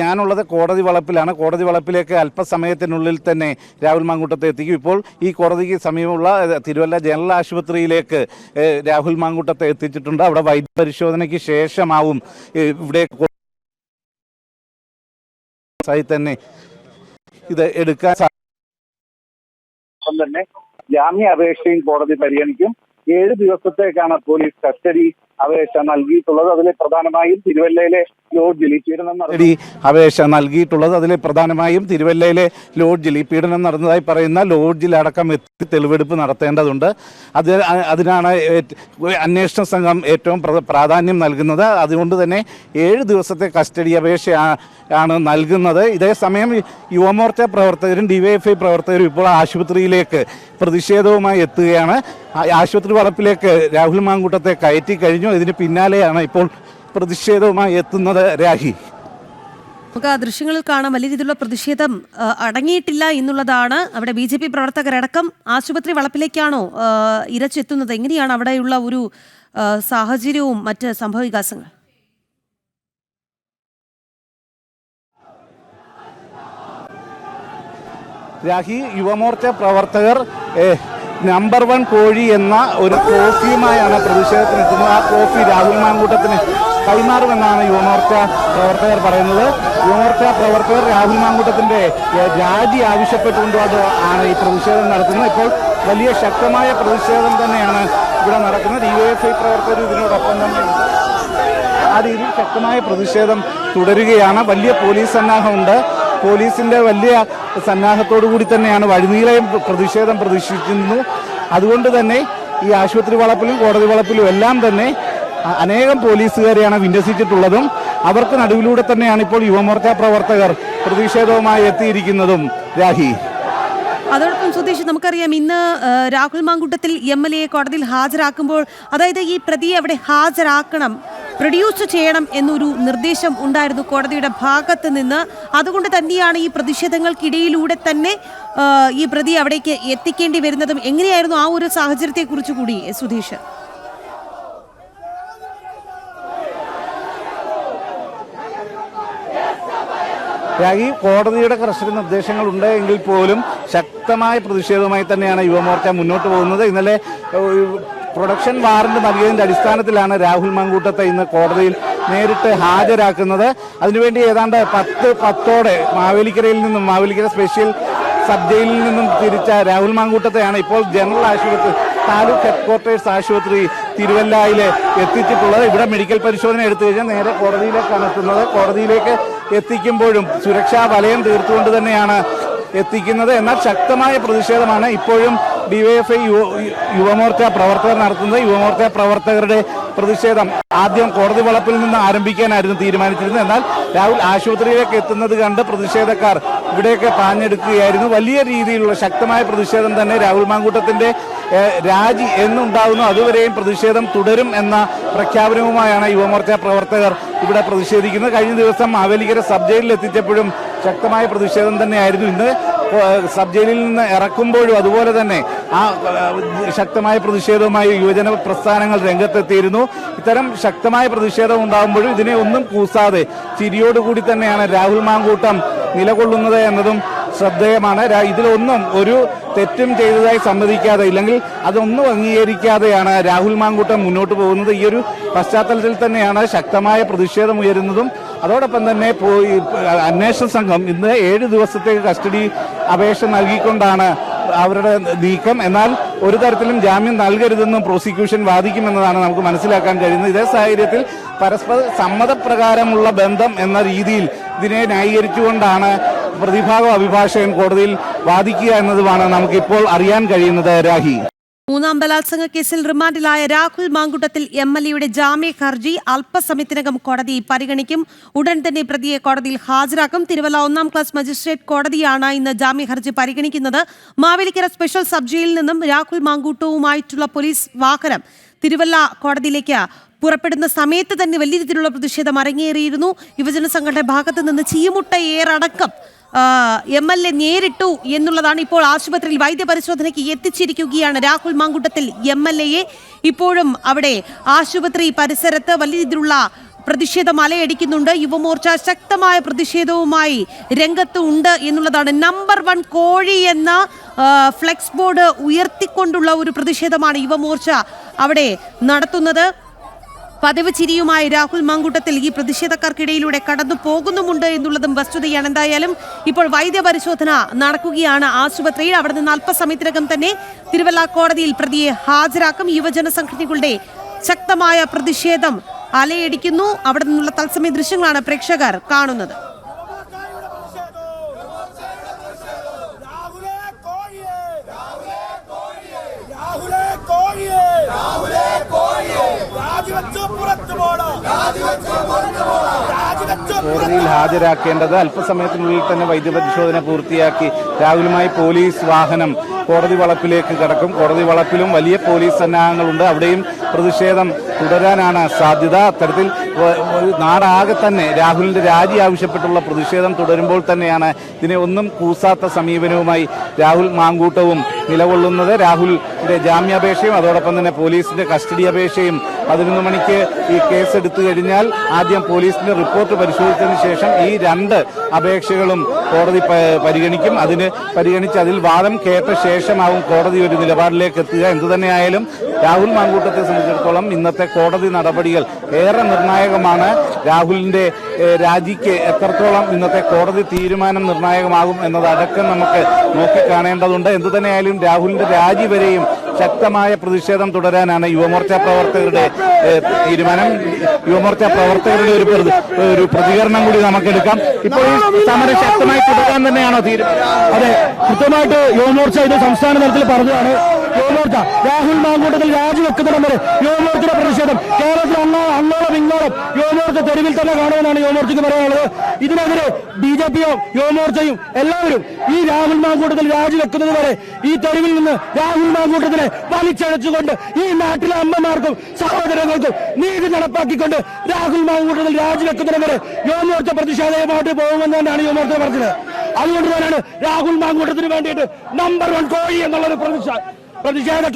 ഞാനുള്ളത് കോടതി വളപ്പിലാണ്. കോടതി വളപ്പിലേക്ക് അല്പസമയത്തിനുള്ളിൽ തന്നെ രാഹുൽ മാങ്കൂട്ടത്തെ എത്തിക്കും. ഇപ്പോൾ ഈ കോടതിക്ക് സമീപമുള്ള തിരുവല്ല ജനറൽ ആശുപത്രിയിലേക്ക് രാഹുൽ മാങ്കൂട്ടത്തെ എത്തിച്ചിട്ടുണ്ട്. അവിടെ വൈദ്യപരിശോധനയ്ക്ക് ശേഷമാവും ഇവിടെ തന്നെ ഇത് എടുക്കാൻ തന്നെ ജാമ്യ അപേക്ഷയും കോടതി പരിഗണിക്കും. ഏഴ് ദിവസത്തേക്കാണ് പോലീസ് കസ്റ്റഡി അപേക്ഷ നൽകിയിട്ടുള്ളത്. അതിൽ പ്രധാനമായും തിരുവല്ലയിലെ ലോഡ്ജിൽ അപേക്ഷ നൽകിയിട്ടുള്ളത് അതിൽ പ്രധാനമായും തിരുവല്ലയിലെ ലോഡ്ജിൽ ഈ പീഡനം നടന്നതായി പറയുന്ന ലോഡ്ജിലടക്കം എത്തി തെളിവെടുപ്പ് നടത്തേണ്ടതുണ്ട്. അത് അതിനാണ് അന്വേഷണ സംഘം ഏറ്റവും പ്രാധാന്യം നൽകുന്നത്. അതുകൊണ്ട് തന്നെ ഏഴ് ദിവസത്തെ കസ്റ്റഡി അപേക്ഷ ആണ് നൽകുന്നത്. ഇതേസമയം യുവമോർച്ച പ്രവർത്തകരും ഡിവൈഎഫ്ഐ പ്രവർത്തകരും ഇപ്പോൾ ആശുപത്രിയിലേക്ക് പ്രതിഷേധവുമായി എത്തുകയാണ്. ആശുപത്രി വളപ്പിലേക്ക് രാഹുൽ മാങ്കൂട്ടത്തെ കയറ്റി കഴിഞ്ഞു. ഇതിന് പിന്നാലെയാണ് ഇപ്പോൾ പ്രതിഷേധവുമായി എത്തുന്നത് രാഹി. നമുക്ക് ആ ദൃശ്യങ്ങളിൽ കാണാം. വലിയ രീതിയിലുള്ള പ്രതിഷേധം അടങ്ങിയിട്ടില്ല എന്നുള്ളതാണ് അവിടെ ബി ജെ പി പ്രവർത്തകരടക്കം ആശുപത്രി വളപ്പിലേക്കാണോ ഇരച്ചെത്തുന്നത്? എങ്ങനെയാണ് അവിടെയുള്ള ഒരു സാഹചര്യവും മറ്റ് സംഭവ വികാസങ്ങൾ? രാഹി യുവമോർച്ച പ്രവർത്തകർ നമ്പർ വൺ കോഴി എന്ന ഒരു ട്രോഫിയുമായാണ് പ്രതിഷേധത്തിന് എത്തുന്നത് ആ ട്രോഫി രാഹുൽ മാങ്കൂട്ടത്തിന് കൈമാറുമെന്നാണ് യുവമോർച്ച പ്രവർത്തകർ പറയുന്നത്. യുവമോർച്ച പ്രവർത്തകർ രാഹുൽ മാങ്കൂട്ടത്തിന്റെ രാജി ആവശ്യപ്പെട്ടുകൊണ്ട് അത് ആണ് ഈ പ്രതിഷേധം നടത്തുന്നത്. ഇപ്പോൾ വലിയ ശക്തമായ പ്രതിഷേധം തന്നെയാണ് ഇവിടെ നടക്കുന്നത്. യു എഫ് ഐ പ്രവർത്തകർ ഇതിനോടൊപ്പം തന്നെ ആ രീതിയിൽ ശക്തമായ പ്രതിഷേധം തുടരുകയാണ്. വലിയ പോലീസ് സന്നാഹമുണ്ട്. പോലീസിന്റെ വലിയ സന്നാഹത്തോടു കൂടി തന്നെയാണ് വഴിനീളയും പ്രതിഷേധം പ്രതീക്ഷിക്കുന്നു അതുകൊണ്ട് തന്നെ ഈ ആശുപത്രി വളപ്പിലും കോടതി വളപ്പിലും എല്ലാം തന്നെ അനേകം പോലീസുകാരെയാണ് വിന്യസിച്ചിട്ടുള്ളതും അവർക്ക് നടുവിലൂടെ തന്നെയാണ് ഇപ്പോൾ യുവമോർച്ച പ്രവർത്തകർ പ്രതിഷേധവുമായി എത്തിയിരിക്കുന്നതും. രാഹി. അതോടൊപ്പം സുധീഷ് നമുക്കറിയാം ഇന്ന് Rahul Mankoottathil M L A കോടതിയിൽ ഹാജരാക്കുമ്പോൾ അതായത് ഈ പ്രതിയെ അവിടെ ഹാജരാക്കണം പ്രൊഡ്യൂസ് ചെയ്യണം എന്നൊരു നിർദ്ദേശം ഉണ്ടായിരുന്നു കോടതിയുടെ ഭാഗത്ത് നിന്ന്. അതുകൊണ്ട് തന്നെയാണ് ഈ പ്രതിഷേധങ്ങൾക്കിടയിലൂടെ തന്നെ ഈ പ്രതി അവിടേക്ക് എത്തിക്കേണ്ടി വരുന്നതും എങ്ങനെയായിരുന്നു ആ ഒരു സാഹചര്യത്തെക്കുറിച്ച് കൂടി സുധീഷ്? രാഗി കോടതിയുടെ കർശന നിർദ്ദേശങ്ങൾ എങ്കിൽ പോലും ശക്തമായ പ്രതിഷേധവുമായി തന്നെയാണ് യുവമോർച്ച മുന്നോട്ട് പോകുന്നത്. ഇന്നലെ പ്രൊഡക്ഷൻ വാറന്റ് നൽകിയതിന്റെ അടിസ്ഥാനത്തിലാണ് രാഹുൽ മങ്കൂട്ടത്തെ ഇന്ന് കോടതിയിൽ നേരിട്ട് ഹാജരാക്കുന്നത്. അതിനുവേണ്ടി ഏതാണ്ട് പത്ത് പത്തോടെ മാവേലിക്കരയിൽ നിന്നും മാവേലിക്കര സ്പെഷ്യൽ സബ് ജയിലിൽ നിന്നും തിരിച്ച രാഹുൽ മാങ്കൂട്ടത്തെയാണ് ഇപ്പോൾ ജനറൽ ആശുപത്രി താലൂക്ക് ഹെഡ്ക്വാർട്ടേഴ്സ് ആശുപത്രി തിരുവല്ലയിൽ എത്തിച്ചിട്ടുള്ളത്. ഇവിടെ മെഡിക്കൽ പരിശോധന എടുത്തു കഴിഞ്ഞാൽ നേരെ കോടതിയിലേക്കാണ് എത്തുന്നത് കോടതിയിലേക്ക് എത്തിക്കുമ്പോഴും സുരക്ഷാ വലയം തീർത്തുകൊണ്ട് തന്നെയാണ് എത്തിക്കുന്നത്. എന്നാൽ ശക്തമായ പ്രതിഷേധമാണ് ഇപ്പോഴും ഡിവൈഎഫ്ഐ യുവമോർച്ച പ്രവർത്തകർ നടത്തുന്നത് യുവമോർച്ച പ്രവർത്തകരുടെ പ്രതിഷേധം ആദ്യം കോടതി വളപ്പിൽ നിന്ന് ആരംഭിക്കാനായിരുന്നു തീരുമാനിച്ചിരുന്നത്. എന്നാൽ രാഹുൽ ആശുപത്രിയിലേക്ക് എത്തുന്നത് കണ്ട് പ്രതിഷേധക്കാർ ഇവിടെയൊക്കെ പാഞ്ഞെടുക്കുകയായിരുന്നു. വലിയ രീതിയിലുള്ള ശക്തമായ പ്രതിഷേധം തന്നെ രാഹുൽ മാങ്കൂട്ടത്തിന്റെ രാജി എന്നുണ്ടാകുന്നു അതുവരെയും പ്രതിഷേധം തുടരും എന്ന പ്രഖ്യാപനവുമായാണ് യുവമോർച്ച പ്രവർത്തകർ ഇവിടെ പ്രതിഷേധിക്കുന്നത്. കഴിഞ്ഞ ദിവസം മാവേലിക്കര സബ് ജയിലിൽ എത്തിച്ചപ്പോഴും ശക്തമായ പ്രതിഷേധം തന്നെയായിരുന്നു. ഇന്ന് സബ് ജയിലിൽ നിന്ന് ഇറക്കുമ്പോഴും അതുപോലെ തന്നെ ആ ശക്തമായ പ്രതിഷേധവുമായി യുവജന പ്രസ്ഥാനങ്ങൾ രംഗത്തെത്തിയിരുന്നു. ഇത്തരം ശക്തമായ പ്രതിഷേധം ഉണ്ടാകുമ്പോഴും ഇതിനെ ഒന്നും കൂസാതെ ചിരിയോടുകൂടി തന്നെയാണ് രാഹുൽ മാങ്കൂട്ടം നിലകൊള്ളുന്നത് എന്നതും ശ്രദ്ധേയമാണ്. ഇതിലൊന്നും ഒരു തെറ്റും ചെയ്തതായി സമ്മതിക്കാതെ ഇല്ലെങ്കിൽ അതൊന്നും അംഗീകരിക്കാതെയാണ് രാഹുൽ മാങ്കൂട്ടം മുന്നോട്ട് പോകുന്നത്. ഈ ഒരു പശ്ചാത്തലത്തിൽ തന്നെയാണ് ശക്തമായ പ്രതിഷേധം ഉയരുന്നതും അതോടൊപ്പം തന്നെ പോയി അന്വേഷണ സംഘം ഇന്ന് ഏഴ് ദിവസത്തേക്ക് കസ്റ്റഡി അപേക്ഷ നൽകിക്കൊണ്ടാണ് അവരുടെ നീക്കം. എന്നാൽ ഒരു തരത്തിലും ജാമ്യം നൽകരുതെന്നും പ്രോസിക്യൂഷൻ വാദിക്കുമെന്നതാണ് നമുക്ക് മനസ്സിലാക്കാൻ കഴിയുന്നത്. ഇതേ സാഹചര്യത്തിൽ പരസ്പര സമ്മതപ്രകാരമുള്ള ബന്ധം എന്ന രീതിയിൽ ഇതിനെ ന്യായീകരിച്ചുകൊണ്ടാണ് പ്രതിഭാഗം അഭിഭാഷകൻ കോടതിയിൽ വാദിക്കുക എന്നതുമാണ് നമുക്കിപ്പോൾ അറിയാൻ കഴിയുന്നത് രാഹി. മൂന്നാം ബലാത്സംഗ കേസിൽ റിമാൻഡിലായ രാഹുൽ മാങ്കുട്ടത്തിൽ എം എൽ എയുടെ ജാമ്യ ഹർജി അല്പസമയത്തിനകം കോടതി പരിഗണിക്കും. ഉടൻ തന്നെ പ്രതിയെ കോടതിയിൽ ഹാജരാക്കും. തിരുവല്ല ഒന്നാം ക്ലാസ് മജിസ്ട്രേറ്റ് കോടതിയാണ് ഇന്ന് ജാമ്യ ഹർജി പരിഗണിക്കുന്നത്. മാവേലിക്കര സ്പെഷ്യൽ സബ് ജയിലിൽ നിന്നും രാഹുൽ മാങ്കൂട്ടവുമായിട്ടുള്ള പോലീസ് വാഹനം തിരുവല്ല കോടതിയിലേക്ക് പുറപ്പെടുന്ന സമയത്ത് തന്നെ വലിയ രീതിയിലുള്ള പ്രതിഷേധം അരങ്ങേറിയിരുന്നു. യുവജന സംഘടന ഭാഗത്ത് നിന്ന് ചീമുട്ട ഏറടക്കം എം എൽ എ നേരിട്ടു എന്നുള്ളതാണ് ഇപ്പോൾ ആശുപത്രിയിൽ വൈദ്യപരിശോധനയ്ക്ക് എത്തിച്ചിരിക്കുകയാണ്. രാഹുൽ മാങ്കുട്ടത്തിൽ എം എൽ എയെ ഇപ്പോഴും അവിടെ ആശുപത്രി പരിസരത്ത് വലിയ രീതിയിലുള്ള പ്രതിഷേധം അലയടിക്കുന്നുണ്ട്. യുവമോർച്ച ശക്തമായ പ്രതിഷേധവുമായി രംഗത്ത് ഉണ്ട് എന്നുള്ളതാണ്. നമ്പർ വൺ കോഴി എന്ന ഫ്ലെക്സ് ബോർഡ് ഉയർത്തിക്കൊണ്ടുള്ള ഒരു പ്രതിഷേധമാണ് യുവമോർച്ച അവിടെ നടത്തുന്നത്. പതിവ് ചിരിയുമായി രാഹുൽ മങ്കുട്ടത്തിൽ ഈ പ്രതിഷേധക്കാർക്കിടയിലൂടെ കടന്നു പോകുന്നുമുണ്ട് എന്നുള്ളതും വസ്തുതയാണ്. എന്തായാലും ഇപ്പോൾ വൈദ്യപരിശോധന നടക്കുകയാണ്. ആശുപത്രിയിൽ അവിടെ നിന്ന് അല്പസമയത്തിനകം തന്നെ തിരുവല്ല കോടതിയിൽ പ്രതിയെ ഹാജരാക്കും. യുവജന സംഘടനകളുടെ ശക്തമായ പ്രതിഷേധം അലയടിക്കുന്നു. അവിടെ നിന്നുള്ള തത്സമയ ദൃശ്യങ്ങളാണ് പ്രേക്ഷകർ കാണുന്നത്. കോടതിയിൽ ഹാജരാക്കേണ്ടത് അല്പസമയത്തിനുള്ളിൽ തന്നെ വൈദ്യപരിശോധന പൂർത്തിയാക്കി രാഹുലുമായി പോലീസ് വാഹനം കോടതി വളപ്പിലേക്ക് കടക്കും. കോടതി വളപ്പിലും വലിയ പോലീസ് സന്നാഹങ്ങളുണ്ട്. അവിടെയും പ്രതിഷേധം തുടരാനാണ് സാധ്യത. അത്തരത്തിൽ നാടാകെ തന്നെ രാഹുലിന്റെ രാജി ആവശ്യപ്പെട്ടുള്ള പ്രതിഷേധം തുടരുമ്പോൾ തന്നെയാണ് ഇതിനെ ഒന്നും കൂസാത്ത സമീപനവുമായി രാഹുൽ മാങ്കൂട്ടവും നിലകൊള്ളുന്നത്. രാഹുലിന്റെ ജാമ്യാപേക്ഷയും അതോടൊപ്പം തന്നെ പോലീസിന്റെ കസ്റ്റഡി അപേക്ഷയും പതിനൊന്ന് മണിക്ക് ഈ കേസ് എടുത്തു കഴിഞ്ഞാൽ ആദ്യം പോലീസിന്റെ റിപ്പോർട്ട് പരിശോധിച്ചതിന് ശേഷം ഈ രണ്ട് അപേക്ഷകളും കോടതി പരിഗണിക്കും. അതിന് പരിഗണിച്ച് അതിൽ വാദം കേട്ട ശേഷമാവും കോടതി ഒരു നിലപാടിലേക്ക് എത്തുക. എന്തുതന്നെയായാലും രാഹുൽ മാങ്കൂട്ടത്തെ സംബന്ധിച്ചിടത്തോളം ഇന്നത്തെ കോടതി നടപടികൾ ഏറെ നിർണായകമാണ്. രാഹുലിന്റെ രാജിക്ക് എത്രത്തോളം ഇന്നത്തെ കോടതി തീരുമാനം നിർണായകമാകും എന്നതടക്കം നമുക്ക് നോക്കിക്കാണേണ്ടതുണ്ട്. എന്തുതന്നെയായാലും രാഹുലിന്റെ രാജി വരെയും ശക്തമായ പ്രതിഷേധം തുടരാനാണ് യുവമോർച്ച പ്രവർത്തകരുടെ തീരുമാനം. യുവമോർച്ച പ്രവർത്തകരുടെ ഒരു ഒരു പ്രതികരണം കൂടി നമുക്കെടുക്കാം. ഇപ്പോൾ ഈ സമരം ശക്തമായി തുടരാൻ തന്നെയാണോ തീരുമാനം അതെ കൃത്യമായിട്ട് യുവമോർച്ച ഇത് സംസ്ഥാന തലത്തിൽ പറഞ്ഞതാണ്. യുവമോർച്ച. രാഹുൽ മാങ്കൂട്ടത്തിൽ രാജിവെക്കുന്നിടം വരെ യുവമോർച്ചയുടെ പ്രതിഷേധം. കേരളത്തിൽ അന്നോ അന്നോളം ഇങ്ങോളം യുവമോർച്ച തെരുവിൽ തന്നെ കാണുമെന്നാണ് യുവമോർച്ചയ്ക്ക് പറയാനുള്ളത്. ഇതിനെതിരെ ബി ജെ പിയോ യുവമോർച്ചയും എല്ലാവരും ഈ രാഹുൽ മാങ്കൂട്ടത്തിൽ രാജിവെക്കുന്നത് വരെ ഈ തെരുവിൽ നിന്ന് രാഹുൽ മാങ്കൂട്ടത്തിനെ വലിച്ചഴച്ചുകൊണ്ട് ഈ നാട്ടിലെ അമ്മമാർക്കും സഹോദരങ്ങൾക്കും നീതി നടപ്പാക്കിക്കൊണ്ട് രാഹുൽ മാങ്കൂട്ടത്തിൽ രാജിവെക്കുന്നതിന് വരെ യുവമോർച്ച പോകുമെന്ന് തന്നെയാണ് യുവമോർച്ച പറഞ്ഞത്. അതുകൊണ്ട് തന്നെയാണ് രാഹുൽ മാങ്കൂട്ടത്തിന് വേണ്ടിയിട്ട് നമ്പർ വൺ കോഴി എന്നുള്ള ഒരു പ്രതിഷേധ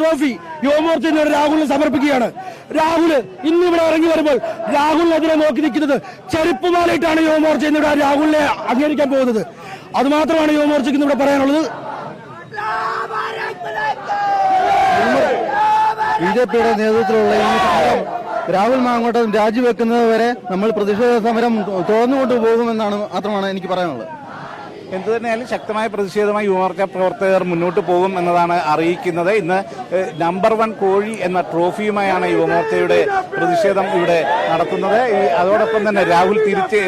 ട്രോഫി യുവമോർച്ച രാഹുലിനെ രാഹുലിന് സമർപ്പിക്കുകയാണ്. രാഹുൽ ഇന്ന് ഇവിടെ ഇറങ്ങി വരുമ്പോൾ രാഹുലിനെതിരെ നോക്കി നിൽക്കുന്നത് ചെരുപ്പുമാലയിട്ടാണ് യുവമോർച്ച ഇന്നിവിടെ രാഹുലിനെ അംഗീകരിക്കാൻ പോകുന്നത്. അതുമാത്രമാണ് യുവമോർച്ചയ്ക്ക് ഇന്നിവിടെ പറയാനുള്ളത്. ബി ജെ പിയുടെ നേതൃത്വത്തിലുള്ള ഈ സമരം രാഹുൽ മാങ്ങോട്ടം രാജിവെക്കുന്നത് വരെ നമ്മൾ പ്രതിഷേധ സമരം തുറന്നുകൊണ്ടു പോകുമെന്നാണ് മാത്രമാണ് എനിക്ക് പറയാനുള്ളത്. എന്തുതന്നെയായാലും ശക്തമായ പ്രതിഷേധമായി യുവമോർച്ച പ്രവർത്തകർ മുന്നോട്ട് പോകും എന്നതാണ് അറിയിക്കുന്നത്. ഇന്ന് നമ്പർ വൺ കോഴി എന്ന ട്രോഫിയുമായാണ് യുവമോർച്ചയുടെ പ്രതിഷേധം ഇവിടെ നടത്തുന്നത് അതോടൊപ്പം തന്നെ രാഹുൽ തിരിച്ച്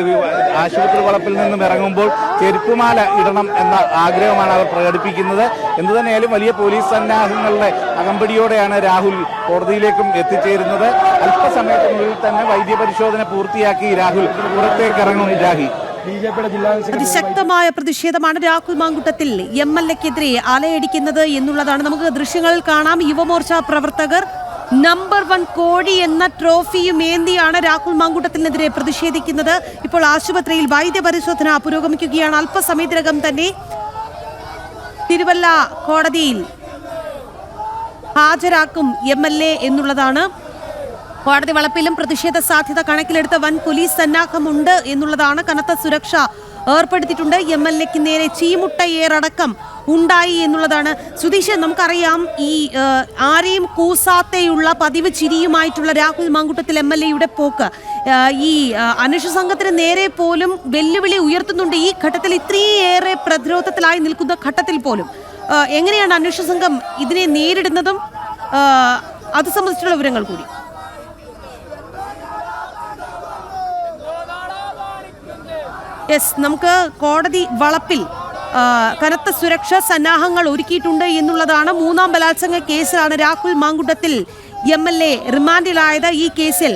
ആശുപത്രി വളപ്പിൽ നിന്നും ഇറങ്ങുമ്പോൾ ചെരുപ്പുമാല ഇടണം എന്ന ആഗ്രഹമാണ് അവർ പ്രകടിപ്പിക്കുന്നത്. എന്തുതന്നെയായാലും വലിയ പോലീസ് സന്നാഹങ്ങളുടെ അകമ്പടിയോടെയാണ് രാഹുൽ കോടതിയിലേക്കും എത്തിച്ചേരുന്നത്. അല്പസമയത്തിനുള്ളിൽ തന്നെ വൈദ്യപരിശോധന പൂർത്തിയാക്കി രാഹുൽ പുറത്തേക്ക് ഇറങ്ങും രാഹി. ജില്ലാ അതിശക്തമായ പ്രതിഷേധമാണ് രാഹുൽ മാങ്കുട്ടത്തിൽ എം എൽ എക്കെതിരെ അലയടിക്കുന്നത് എന്നുള്ളതാണ്. നമുക്ക് ദൃശ്യങ്ങളിൽ കാണാം. യുവമോർച്ച പ്രവർത്തകർ നമ്പർ വൺ കോഴി എന്ന ട്രോഫിയും ഏന്തിയാണ് രാഹുൽ മാങ്കുട്ടത്തിനെതിരെ പ്രതിഷേധിക്കുന്നത്. ഇപ്പോൾ ആശുപത്രിയിൽ വൈദ്യപരിശോധന പുരോഗമിക്കുകയാണ്. അല്പസമയത്തിനകം തന്നെ തിരുവല്ല കോടതിയിൽ ഹാജരാക്കും എ എന്നുള്ളതാണ്. കോടതി വളപ്പിലും പ്രതിഷേധ സാധ്യത കണക്കിലെടുത്ത വൻ പോലീസ് സന്നാഹമുണ്ട് എന്നുള്ളതാണ് കനത്ത സുരക്ഷ ഏർപ്പെടുത്തിയിട്ടുണ്ട്. എം എൽ എക്ക് നേരെ ചീമുട്ടയേറടക്കം ഉണ്ടായി എന്നുള്ളതാണ്. സുധീഷ് നമുക്കറിയാം ഈ ആരെയും കൂസാത്തെയുള്ള പതിവ് ചിരിയുമായിട്ടുള്ള രാഹുൽ മാങ്കുട്ടത്തിൽ എം എൽ എയുടെ പോക്ക്. ഈ അന്വേഷണ സംഘത്തിന് നേരെ പോലും വെല്ലുവിളി ഉയർത്തുന്നുണ്ട്. ഈ ഘട്ടത്തിൽ ഇത്രയേറെ പ്രതിരോധത്തിലായി നിൽക്കുന്ന ഘട്ടത്തിൽ പോലും. എങ്ങനെയാണ് അന്വേഷണ സംഘം ഇതിനെ നേരിടുന്നതും? അത് സംബന്ധിച്ചുള്ള വിവരങ്ങൾ കൂടി. യെസ് നമുക്ക് കോടതി വളപ്പിൽ കനത്ത സുരക്ഷാ സന്നാഹങ്ങൾ ഒരുക്കിയിട്ടുണ്ട് എന്നുള്ളതാണ് മൂന്നാം ബലാത്സംഗ കേസിലാണ് Rahul Mankoottathil M L A റിമാൻഡിലായത്. ഈ കേസിൽ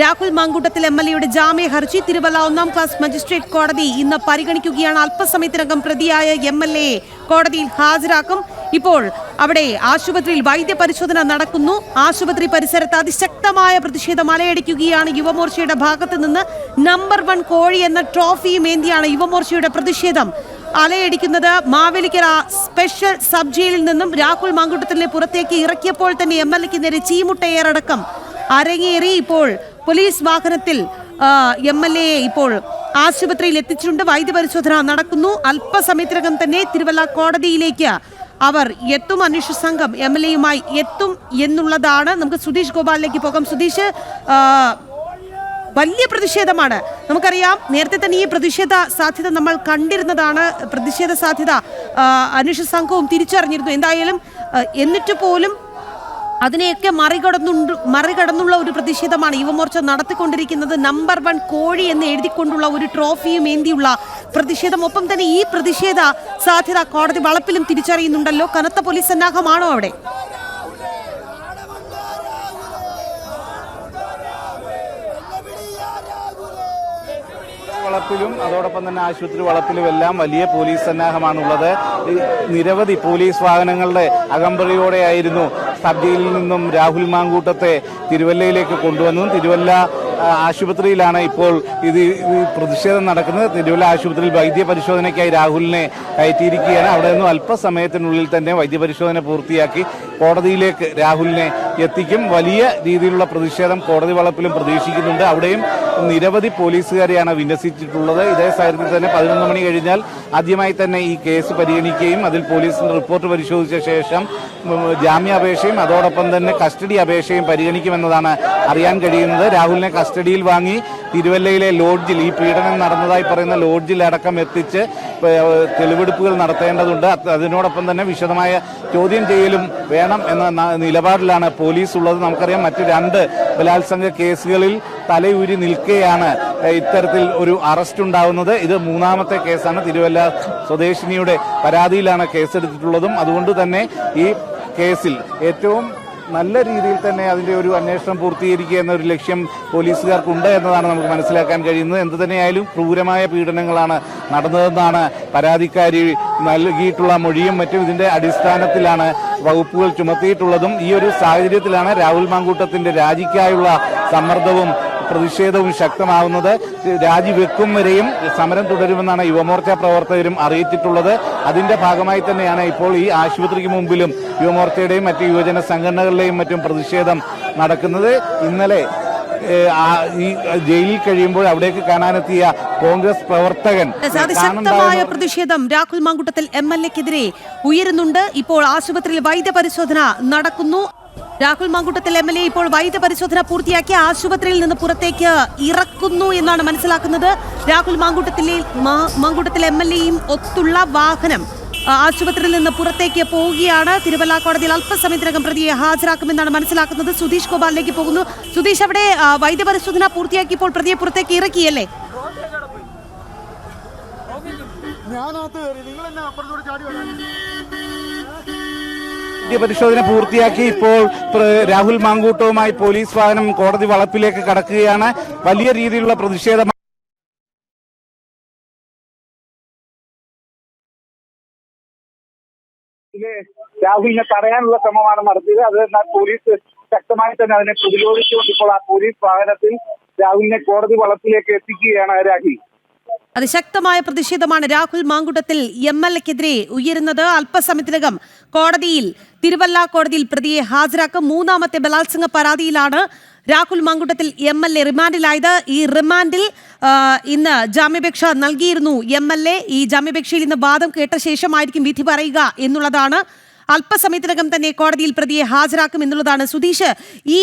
രാഹുൽ മാങ്കുട്ടത്തിൽ എം എൽ എയുടെ ജാമ്യ ഹർജി തിരുവല്ല ഒന്നാം ക്ലാസ് മജിസ്ട്രേറ്റ് കോടതി ഇന്ന് പരിഗണിക്കുകയാണ്. അല്പസമയത്തിനകം പ്രതിയായ എം എൽ എ കോടതിയിൽ ഹാജരാക്കും. ഇപ്പോൾ അവിടെ ആശുപത്രിയിൽ വൈദ്യപരിശോധന നടക്കുന്നു. ആശുപത്രി പരിസരത്ത് അതിശക്തമായ പ്രതിഷേധം അലയടിക്കുകയാണ് യുവമോർച്ചയുടെ ഭാഗത്ത് നിന്ന്. നമ്പർ വൺ കോഴി എന്ന ട്രോഫിയും ഏന്തിയാണ് യുവമോർച്ചയുടെ പ്രതിഷേധം. അലയടിക്കുന്നത് മാവേലിക്കര സ്പെഷ്യൽ സബ് ജയിലിൽ നിന്നും രാഹുൽ മാങ്കുട്ടത്തിനെ പുറത്തേക്ക് ഇറക്കിയപ്പോൾ തന്നെ എം എൽ എക്ക് നേരെ ചീമുട്ടയേറടക്കം അരങ്ങേറി ഇപ്പോൾ പോലീസ് വാഹനത്തിൽ എം എൽ എയെ ഇപ്പോൾ ആശുപത്രിയിൽ എത്തിച്ചിട്ടുണ്ട്. വൈദ്യപരിശോധന നടക്കുന്നു. അല്പസമയത്തിനകം തന്നെ തിരുവല്ല കോടതിയിലേക്ക് അവർ എത്തും അന്വേഷണ സംഘം എം എൽ എയുമായി എത്തും എന്നുള്ളതാണ്. നമുക്ക് സുധീഷ് ഗോപാലിലേക്ക് പോകാം. സുധീഷ് വലിയ പ്രതിഷേധമാണ്. നമുക്കറിയാം നേരത്തെ തന്നെ ഈ പ്രതിഷേധ സാധ്യത നമ്മൾ കണ്ടിരുന്നതാണ്. പ്രതിഷേധ സാധ്യത അന്വേഷണ സംഘവും തിരിച്ചറിഞ്ഞിരുന്നു. എന്തായാലും എന്നിട്ട് പോലും അതിനെയൊക്കെ മറികടന്നുണ്ട് മറികടന്നുള്ള ഒരു പ്രതിഷേധമാണ് യുവമോർച്ച നടത്തിക്കൊണ്ടിരിക്കുന്നത്. നമ്പർ വൺ കോഴി എന്ന് എഴുതിക്കൊണ്ടുള്ള ഒരു ട്രോഫിയും ഏന്തിയുള്ള പ്രതിഷേധം. ഒപ്പം തന്നെ ഈ പ്രതിഷേധ സാധ്യത കോടതി വളപ്പിലും തിരിച്ചറിയുന്നുണ്ടല്ലോ. കനത്ത പോലീസ് സന്നാഹമാണോ അവിടെ? വളപ്പിലും അതോടൊപ്പം തന്നെ ആശുപത്രി വളപ്പിലും എല്ലാം വലിയ പോലീസ് സന്നാഹമാണുള്ളത്. നിരവധി പോലീസ് വാഹനങ്ങളുടെ അകമ്പടിയോടെയായിരുന്നു സബ് നിന്നും രാഹുൽ മാങ്കൂട്ടത്തെ തിരുവല്ലയിലേക്ക് കൊണ്ടുവന്നതും. തിരുവല്ല ആശുപത്രിയിലാണ് ഇപ്പോൾ ഇത് പ്രതിഷേധം നടക്കുന്നത്. തിരുവല്ല ആശുപത്രിയിൽ വൈദ്യപരിശോധനയ്ക്കായി രാഹുലിനെ കയറ്റിയിരിക്കുകയാണ്. അവിടെ നിന്നും അല്പസമയത്തിനുള്ളിൽ തന്നെ വൈദ്യപരിശോധന പൂർത്തിയാക്കി കോടതിയിലേക്ക് രാഹുലിനെ എത്തിക്കും. വലിയ രീതിയിലുള്ള പ്രതിഷേധം കോടതി വളപ്പിലും പ്രതീക്ഷിക്കുന്നുണ്ട്. അവിടെയും നിരവധി പോലീസുകാരെയാണ് വിന്യസിച്ചിട്ടുള്ളത്. ഇതേ സാഹചര്യത്തിൽ തന്നെ പതിനൊന്ന് മണി കഴിഞ്ഞാൽ ആദ്യമായി തന്നെ ഈ കേസ് പരിഗണിക്കുകയും അതിൽ പോലീസിന്റെ റിപ്പോർട്ട് പരിശോധിച്ച ശേഷം ജാമ്യാപേക്ഷയും അതോടൊപ്പം തന്നെ കസ്റ്റഡി അപേക്ഷയും പരിഗണിക്കുമെന്നതാണ് അറിയാൻ കഴിയുന്നത്. രാഹുലിനെ കസ്റ്റഡിയിൽ വാങ്ങി തിരുവല്ലയിലെ ലോഡ്ജിൽ ഈ പീഡനം നടന്നതായി പറയുന്ന ലോഡ്ജിൽ അടക്കം എത്തിച്ച് തെളിവെടുപ്പുകൾ നടത്തേണ്ടതുണ്ട്. അതിനോടൊപ്പം തന്നെ വിശദമായ ചോദ്യം ചെയ്യലും വേണം എന്ന നിലപാടിലാണ് പോലീസ് ഉള്ളത് നമുക്കറിയാം മറ്റ് രണ്ട് ബലാത്സംഗ കേസുകളിൽ തലയൂരി നിൽക്കുകയാണ് ഇത്തരത്തിൽ ഒരു അറസ്റ്റ് ഉണ്ടാവുന്നത്. ഇത് മൂന്നാമത്തെ കേസാണ്. തിരുവല്ല സ്വദേശിനിയുടെ പരാതിയിലാണ് കേസെടുത്തിട്ടുള്ളതും. അതുകൊണ്ട് തന്നെ ഈ കേസിൽ ഏറ്റവും നല്ല രീതിയിൽ തന്നെ അതിന്റെ ഒരു അന്വേഷണം പൂർത്തീകരിക്കുക എന്നൊരു ലക്ഷ്യം പോലീസുകാർക്കുണ്ട് എന്നതാണ് നമുക്ക് മനസ്സിലാക്കാൻ കഴിയുന്നത്. എന്ത് തന്നെയായാലും ക്രൂരമായ പീഡനങ്ങളാണ് നടന്നതെന്നാണ് പരാതിക്കാരി നൽകിയിട്ടുള്ള മൊഴിയും മറ്റും ഇതിന്റെ അടിസ്ഥാനത്തിലാണ് വകുപ്പുകൾ ചുമത്തിയിട്ടുള്ളതും. ഈ ഒരു സാഹചര്യത്തിലാണ് രാഹുൽ മാങ്കൂട്ടത്തിന്റെ രാജിക്കായുള്ള സമ്മർദ്ദവും പ്രതിഷേധവും ശക്തമാകുന്നത് രാജിവെക്കും വരെയും സമരം തുടരുമെന്നാണ് യുവമോർച്ച പ്രവർത്തകരും അറിയിച്ചിട്ടുള്ളത്. അതിന്റെ ഭാഗമായി തന്നെയാണ് ഇപ്പോൾ ഈ ആശുപത്രിക്ക് മുമ്പിലും യുവമോർച്ചയുടെയും മറ്റ് യുവജന സംഘടനകളുടെയും മറ്റും പ്രതിഷേധം നടക്കുന്നത്. ഇന്നലെ ഈ ജയിലിൽ കഴിയുമ്പോൾ അവിടേക്ക് കാണാനെത്തിയ കോൺഗ്രസ് പ്രവർത്തകൻ അതിശക്തമായ പ്രതിഷേധം രാഹുൽ മാങ്കുട്ടത്തിൽ എം എൽ എക്കെതിരെ ഉയരുന്നുണ്ട്. ഇപ്പോൾ ആശുപത്രിയിൽ വൈദ്യപരിശോധന നടക്കുന്നു. Rahul Mankoottathil M L A ഇപ്പോൾ വൈദ്യപരിശോധന പൂർത്തിയാക്കി ആശുപത്രിയിൽ നിന്ന് പുറത്തേക്ക് ഇറക്കുന്നു എന്നാണ് മനസ്സിലാക്കുന്നത്. രാഹുൽ മാങ്കുട്ടത്തിലെ മാങ്കുട്ടത്തിൽ എം എൽ എയും ഒത്തുള്ള വാഹനം ആശുപത്രിയിൽ നിന്ന് പുറത്തേക്ക് പോവുകയാണ്. തിരുവല്ല കോടതിയിൽ അല്പസമയത്തിനകം പ്രതിയെ ഹാജരാക്കുമെന്നാണ് മനസ്സിലാക്കുന്നത്. സുധീഷ് ഗോപാലിലേക്ക് പോകുന്നു. സുധീഷ് അവിടെ വൈദ്യപരിശോധന പൂർത്തിയാക്കിയപ്പോൾ പ്രതിയെ പുറത്തേക്ക് ഇറക്കിയല്ലേ? പരിശോധന പൂർത്തിയാക്കി ഇപ്പോൾ രാഹുൽ മാങ്കൂട്ടവുമായി പോലീസ് വാഹനം കോടതി വളപ്പിലേക്ക് കടക്കുകയാണ്. വലിയ രീതിയിലുള്ള പ്രതിഷേധം രാഹുലിനെ തടയാനുള്ള ശ്രമമാണ് നടത്തിയത്. അത് എന്നാൽ പോലീസ് ശക്തമായി തന്നെ അതിനെ പ്രതിരോധിച്ചുകൊണ്ട് ഇപ്പോൾ ആ പോലീസ് വാഹനത്തിൽ രാഹുലിനെ കോടതി വളപ്പിലേക്ക് എത്തിക്കുകയാണ് രാഹുൽ. അതിശക്തമായ പ്രതിഷേധമാണ് രാഹുൽ മാങ്കുട്ടത്തിൽ എം എൽ എക്കെതിരെ ഉയരുന്നത്. അല്പസമയത്തിനകം കോടതിയിൽ തിരുവല്ല കോടതിയിൽ പ്രതിയെ ഹാജരാക്കും. മൂന്നാമത്തെ ബലാത്സംഗ പരാതിയിലാണ് Rahul Mankoottathil M L A റിമാൻഡിലായത്. ഈ റിമാൻഡിൽ ഇന്ന് ജാമ്യാപേക്ഷ നൽകിയിരുന്നു എം എൽ എ. ഈ ജാമ്യാപേക്ഷയിൽ ഇന്ന് വാദം കേട്ട ശേഷമായിരിക്കും വിധി പറയുക എന്നുള്ളതാണ് അല്പസമയത്തിനകം തന്നെ കോടതിയിൽ പ്രതിയെ ഹാജരാക്കും എന്നുള്ളതാണ് സുധീഷ് ഈ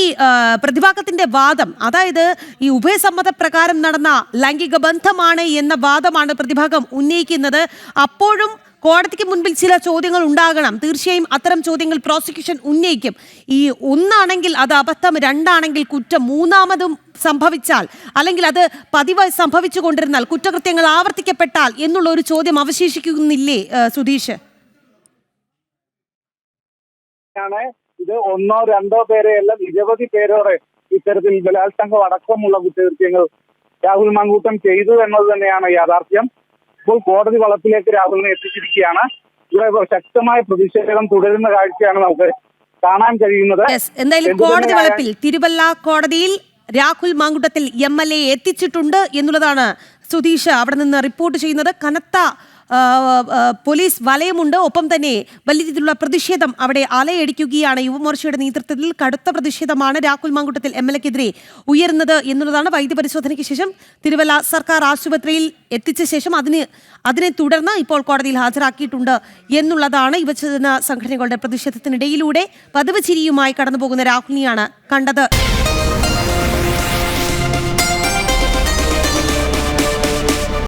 പ്രതിഭാഗത്തിന്റെ വാദം. അതായത് ഈ ഉഭയസമ്മത പ്രകാരം നടന്ന ലൈംഗിക ബന്ധമാണ് എന്ന വാദമാണ് പ്രതിഭാഗം ഉന്നയിക്കുന്നത്. അപ്പോഴും കോടതിക്ക് മുൻപിൽ ചില ചോദ്യങ്ങൾ ഉണ്ടാകണം. തീർച്ചയായും അത്തരം ചോദ്യങ്ങൾ പ്രോസിക്യൂഷൻ ഉന്നയിക്കും. ഈ ഒന്നാണെങ്കിൽ അത് അബദ്ധം രണ്ടാണെങ്കിൽ കുറ്റം മൂന്നാമതും സംഭവിച്ചാൽ അല്ലെങ്കിൽ അത് പതിവായി സംഭവിച്ചു കൊണ്ടിരുന്നാൽ കുറ്റകൃത്യങ്ങൾ ആവർത്തിക്കപ്പെട്ടാൽ എന്നുള്ള ഒരു ചോദ്യം അവശേഷിക്കുന്നില്ലേ സുധീഷ്? ആണ്. ഇത് ഒന്നോ രണ്ടോ പേരെയല്ല നിരവധി പേരോടെ ഇത്തരത്തിൽ ബലാത്സംഗം അടക്കമുള്ള കുറ്റകൃത്യങ്ങൾ രാഹുൽ മങ്കൂട്ടം ചെയ്തു എന്നത് തന്നെയാണ് യാഥാർത്ഥ്യം. ഇപ്പോൾ കോടതി വളപ്പിലേക്ക് രാഹുലിനെ എത്തിച്ചിരിക്കുകയാണ്. ഇവിടെ ശക്തമായ പ്രതിഷേധം തുടരുന്ന കാഴ്ചയാണ് നമുക്ക് കാണാൻ കഴിയുന്നത്. എന്തായാലും കോടതി വളപ്പിൽ തിരുവല്ല കോടതിയിൽ Rahul Mankoottathil M L A എത്തിച്ചിട്ടുണ്ട് എന്നുള്ളതാണ് സുധീഷ് അവിടെ നിന്ന് റിപ്പോർട്ട് ചെയ്യുന്നത്. കനത്ത പോലീസ് വലയമുണ്ട്. ഒപ്പം തന്നെ വലിയ രീതിയിലുള്ള പ്രതിഷേധം അവിടെ അലയടിക്കുകയാണ്. യുവമോർച്ചയുടെ നേതൃത്വത്തിൽ കടുത്ത പ്രതിഷേധമാണ് രാഹുൽ മാങ്കുട്ടത്തിൽ എം എൽ എക്കെതിരെ ഉയർന്നത് എന്നുള്ളതാണ് വൈദ്യപരിശോധനയ്ക്ക് ശേഷം തിരുവല്ല സർക്കാർ ആശുപത്രിയിൽ എത്തിച്ച ശേഷം അതിന് അതിനെ തുടർന്ന് ഇപ്പോൾ കോടതിയിൽ ഹാജരാക്കിയിട്ടുണ്ട് എന്നുള്ളതാണ് യുവജന സംഘടനകളുടെ പ്രതിഷേധത്തിനിടയിലൂടെ പതിവ് ചിരിയുമായി കടന്നുപോകുന്ന രാഹുലിനെയാണ് കണ്ടത്.